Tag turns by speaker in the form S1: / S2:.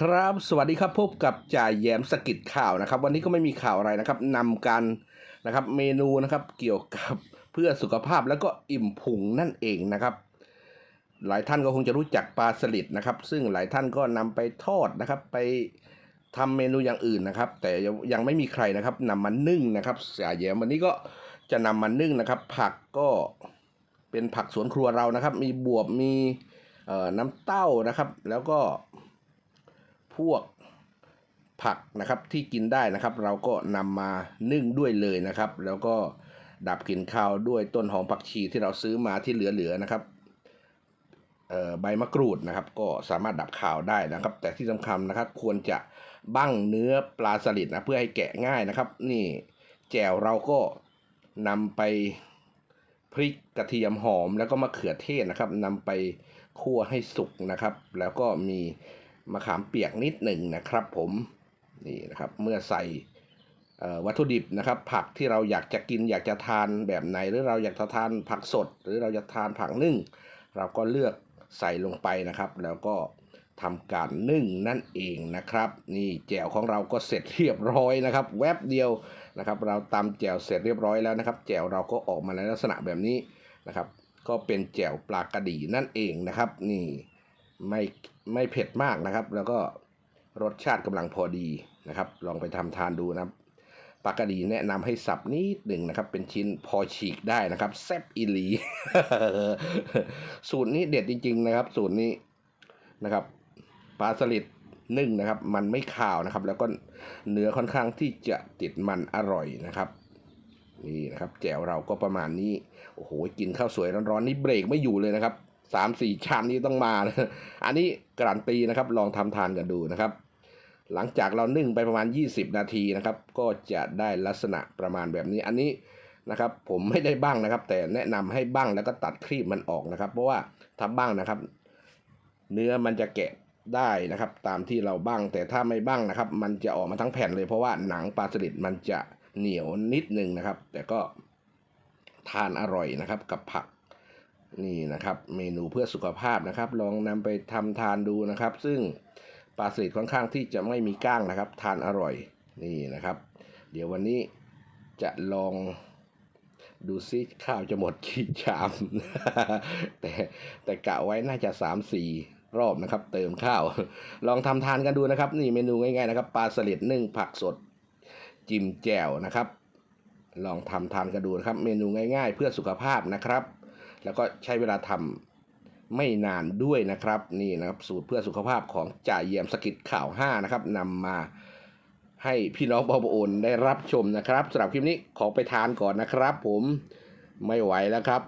S1: ครับ สวัสดีครับพบกับจ่ายแยมสกิดข่าวนะครับ วันนี้ก็ไม่มีข่าวอะไรนะครับนำกันนะครับเมนูนะครับเกี่ยวกับเพื่อสุขภาพแล้วก็อิ่มพุงนั่นเองนะครับ หลายท่านก็คงจะรู้จักปลาสลิดนะครับ ซึ่งหลายท่านก็นำไปทอดนะครับ ไปทำเมนูอย่างอื่นนะครับ แต่ยังไม่มีใครนะครับนำมานึ่งนะครับจ่ายแยมวันนี้ก็จะนำมานึ่งนะครับ ผักก็เป็นผักสวนครัวเรานะครับ มีบวบมีน้ำเต้านะครับ แล้วก็ พวกผักนะครับที่กินได้นะครับ เราก็นำมานึ่งด้วยเลยนะครับ แล้วก็ดับกลิ่นคาวด้วยต้นหอมผักชีที่เราซื้อมาที่เหลือๆนะครับเอ่อใบมะกรูดนะครับ ก็สามารถดับคาวได้นะครับ แต่ที่สำคัญนะครับ ควรจะบั้งเนื้อปลาสลิดนะเพื่อให้แกะง่ายนะครับ นี่แจ่วเราก็นำไปพริกกระเทียมหอมแล้วก็มะเขือเทศนะครับนำไปคั่วให้สุกนะครับ แล้วก็มี มะขามเปียกนิดหนึ่งนะครับผมนี่นะครับเมื่อใส่วัตถุดิบนะครับ ผักที่เราอยากจะกินอยากจะทานแบบไหน หรือเราอยากจะทานผักสด หรือเราจะทานผักนึ่ง เราก็เลือกใส่ลงไปนะครับ แล้วก็ทำการนึ่งนั่นเองนะครับ นี่แจ่วของเราก็เสร็จเรียบร้อยนะครับ แวบเดียวนะครับ เราตำแจ่วเสร็จเรียบร้อยแล้วนะครับ แจ่วเราก็ออกมาในลักษณะแบบนี้นะครับ ก็เป็นแจ่วปลากระดีนั่นเองนะครับ นี่ ไม่ไม่เผ็ดมากนะครับ แล้วก็รสชาติกำลังพอดีนะครับ ลองไปทำทานดูนะครับปากระดีแนะนำให้สับนิดหนึ่งนะครับ เป็นชิ้นพอฉีกได้นะครับแซบอีหลี สูตรนี้เด็ดจริง ๆ นะครับ สูตรนี้นะครับปลาสลิดนึ่งนะครับ มันไม่ขาวนะครับ แล้วก็เนื้อค่อนข้างที่จะติดมันอร่อยนะครับ นี่นะครับ แจ่วเราก็ประมาณนี้ โอ้โห กินข้าวสวยร้อนๆนี่เบรกไม่อยู่เลยนะครับ สามสี่ชามนี้ต้องมานะอันนี้การันตีนะครับลองทำทานกันดูนะครับ หลังจากเรานึ่งไปประมาณ 20 นาทีนะครับ ก็จะได้ลักษณะประมาณแบบนี้ อันนี้นะครับผมไม่ได้บ้างนะครับ แต่แนะนำให้บ้างแล้วก็ตัดครีบมันออกนะครับ เพราะว่าถ้าบ้างนะครับ เนื้อมันจะแกะได้นะครับ ตามที่เราบ้างแต่ถ้าไม่บ้างนะครับ มันจะออกมาทั้งแผ่นเลย เพราะว่าหนังปลาสลิดมันจะเหนียวนิดนึงนะครับ แต่ก็ทานอร่อยนะครับกับผัก นี่นะครับเมนูเพื่อสุขภาพนะครับ ลองนำไปทำทานดูนะครับ ซึ่งปลาสลิดค่อนข้างที่จะไม่มีก้างนะครับ ทานอร่อยนี่นะครับ เดี๋ยววันนี้จะลองดูซิข้าวจะหมดกี่ชาม แต่แต่กะไว้น่าจะสามสี่รอบนะครับ เติมข้าว ลองทำทานกันดูนะครับ นี่เมนูง่ายๆนะครับปลาสลิดนึ่งผักสดจิ้มแจ่วนะครับ ลองทำทานกันดูนะครับ เมนูง่าย ๆ เพื่อสุขภาพนะครับ แล้วก็ใช้เวลาทำไม่นานด้วยนะครับ นี่นะครับสูตรเพื่อสุขภาพของจ่าเยี่ยมสกิดข่าว5นะครับนำมาให้พี่น้องบอบโอนได้รับชมนะครับสำหรับคลิปนี้ขอไปทานก่อนนะครับ ผมไม่ไหวแล้วครับ